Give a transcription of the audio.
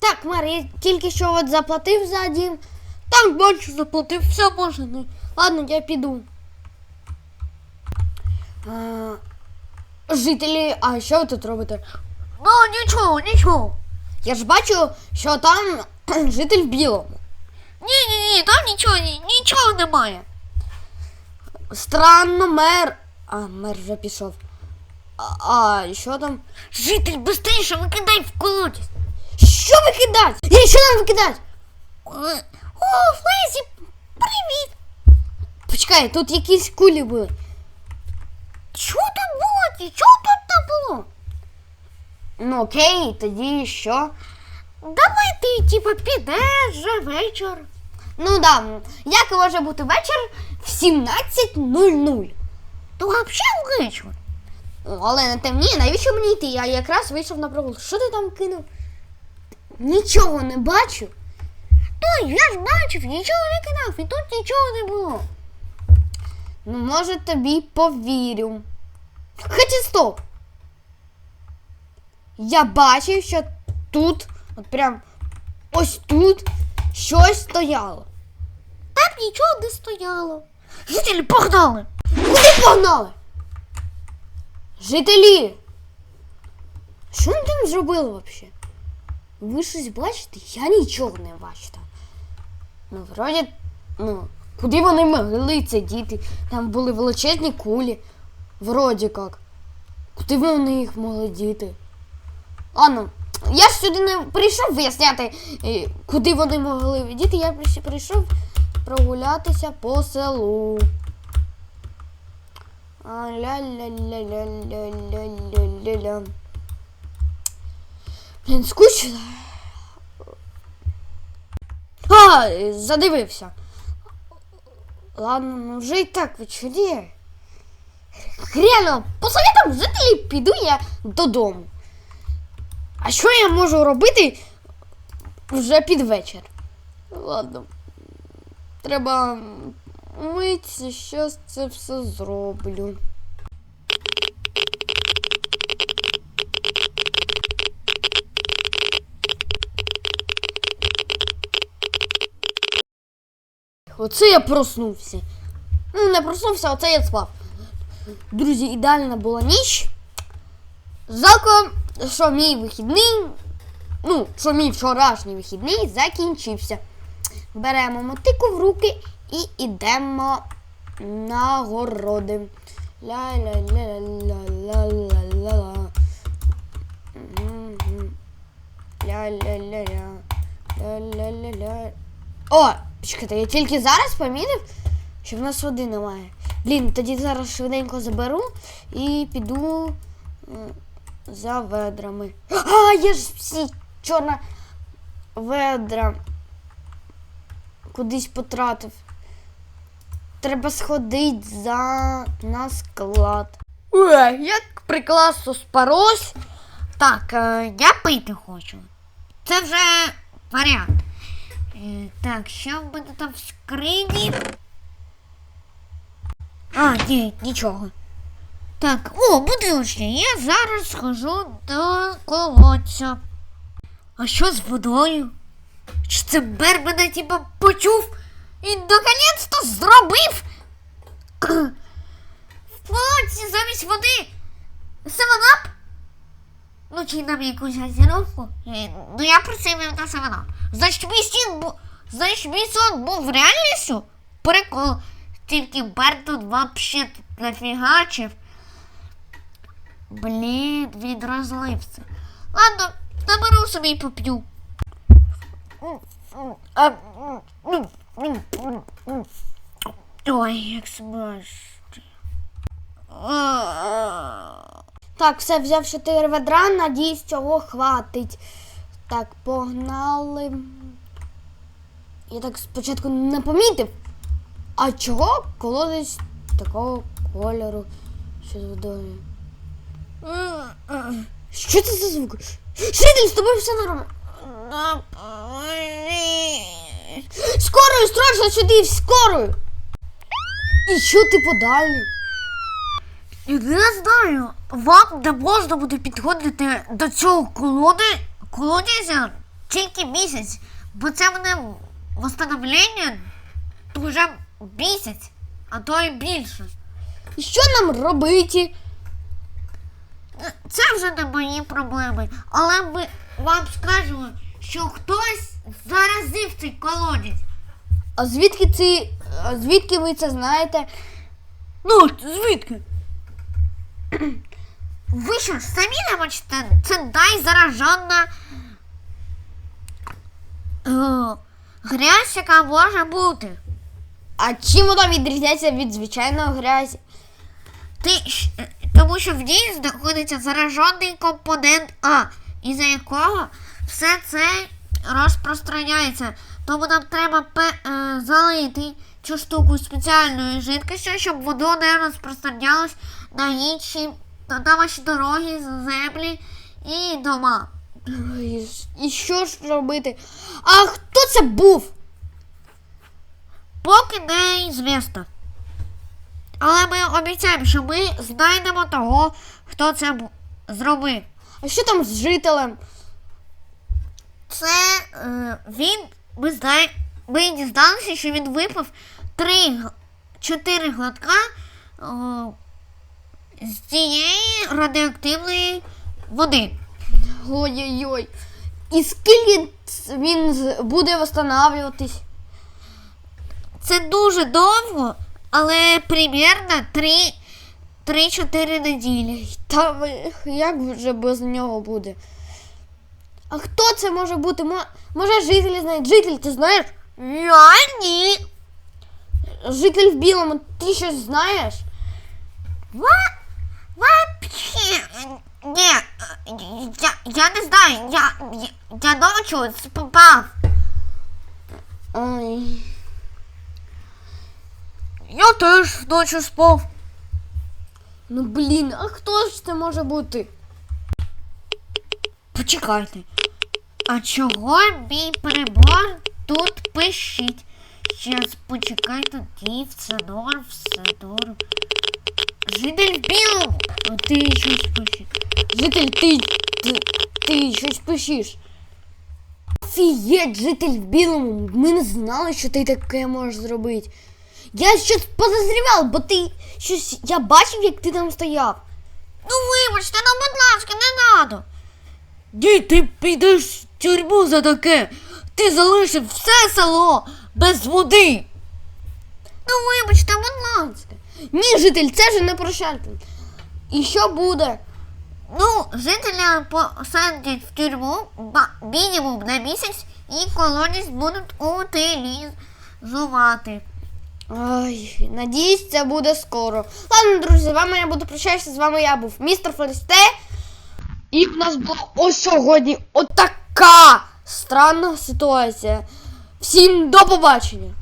Так, мер, я тільки що от заплатив за дім. Так, бачу, заплатив, все можна. Ну, ладно, я піду. А, жителі, а що ви тут робите? Ну, нічого, нічого. Я ж бачу, що там житель в білому. Ні, ні, там нічого, ні- нічого немає. Странно, мер. А, мер вже пішов. А, а що там? Житель быстріше викидай в колодязь. Що викидать? І що нам викидать? Е, О, Флезі, привіт. Почекай, тут якісь кулі були. Що тут було? Нічого тут не було. Ну окей, тоді що? Давай ти, типа, підеш вже вечір. Ну да, як може бути вечір в 17.00? То взагалі вечір. Але не темніє, навіщо мені йти? Я якраз вийшов на прогулку. Що ти там кинув? Нічого не бачу. То я ж бачив, нічого не кидав, і тут нічого не було. Ну, може тобі повірю. Хоча стоп. Я бачив, що тут, от прям ось тут щось стояло. Там нічого не стояло. Жителі погнали. Куди погнали? Жителі! Що вони там зробили взагалі? Ви щось бачите? Я нічого не бачу. Ну, вроді, ну, куди вони могли це діти? Там були величезні кулі. Вроді як. Куди вони їх могли діти? Ладно, я ж сюди не прийшов виясняти, е, куди вони могли діти. Я прийш- прийшов прогулятися по селу. А, Ля-ля-ля-ля-ля-ля-ля-ля. Блін, скучно. А, задивився. Ладно, ну вже і так вечоріє. Реально, по советам жителів піду я додому. А що я можу робити вже під вечір? Ладно. Треба митися, щас це все зроблю. Оце я проснувся. Ну, не проснувся, оце я спав. Друзі, ідеальна була ніч. Жалко, що мій вихідний, ну, що мій вчорашній вихідний закінчився. Беремо мотику в руки і йдемо на городи. Ля-ля-ля-ля-ля-ля-ля. Мгм. Ля-ля-ля-ля. Ля-ля-ля-ля. О, чекайте, я тільки зараз помітив, що в нас води немає. Блін, тоді зараз швиденько заберу і піду за ведрами. А, я ж всі чорна ведра кудись потратив. Треба сходити за на склад. Ой, як прикласно спарось. Так, е, я пити хочу. Це вже варіант. Е, Так, що мене там в скрині? А, ні, нічого. Так, о, бутилочки, я зараз схожу до колодця. А що з водою? Чи це Бер мене типа почув і наконець-то зробив? В колодці замість води севенап? Чи нам якусь газіровку? Е, Ну я просив на севенап. Значить, мій сон був, значить, мій сон був реальністю? Прикол. Тільки Бер тут вообще тут нафігачив. Блін, він розлився. Ладно, наберу собі і поп'ю. Ой, як смачно. Так, все взяв 4 ведра, надіюсь, цього хватить. Так, погнали. Я так спочатку не помітив. А чого колодець такого кольору? Що з водою? Що це за звук? Житель, з тобою все нормально. Скорою, строчно сюди, скорою. І що ти подалі? Не знаю, вам не можна буде підходити до цього колоди, колодязя тільки місяць, бо це мене восстановлення дуже місяць, а то і більше. І що нам робити? Це вже не мої проблеми, але ми вам скажемо, що хтось заразив цей колодязь. А звідки ці. А звідки ви це знаєте? Ну, звідки? Ви що ж самі не бачите, це найзаражена е, грязь, яка може бути. А чим вона відрізняється від звичайної грязі? Ти, е, тому що в ній знаходиться заражений компонент А, із-за якого все це розпространяється. Тому нам треба е, залити цю штуку спеціальною жидкістю, щоб воно не розпространялось на інші на наші дороги, землі і дома. І що ж робити? А хто це був? Поки не звісно. Але ми обіцяємо, що ми знайдемо того, хто це зробив. А що там з жителем? Це е, він, ми знаємо, ми дізналися, що він випив три, г- чотири глотка з цієї радіоактивної води. Ой-ой-ой. І скільки він буде восстанавливатись? Це дуже довго, але примірно 3-4 неділі. Та як вже без нього буде? А хто це може бути? Мо- Може жителі знають? Житель, ти знаєш? Я ні. Житель в білому, ти щось знаєш? Вообще, ні, я, я не знаю, я, я, я ночью спав. Ой. Я теж ночі спав. Ну блін, а хто ж це може бути? Почекайте. А чого мій перебор тут пишіть? Щас почекайте, тоді все норм, все норм. Житель. А ти щось пиши. Житель, ти, ти, ти щось пишеш. Офігеть, житель в білому. Ми не знали, що ти таке можеш зробити. Я щось подозрівав, бо ти щось. Я бачив, як ти там стояв. Ну вибачте, ну будь ласка, не надо. Ді, ти підеш в тюрму за таке. Ти залишив все село без води. Ну вибачте, будь ласка. Ні, житель, це ж не прощальте. І що буде? Ну, жителя посадять в тюрму мінімум на місяць і колодязь будуть утилізувати. Ой, надіюсь, це буде скоро. Ладно, друзі, з вами я буду прощатися. З вами я був містер Форесте. І в нас була ось сьогодні отака странна ситуація. Всім до побачення!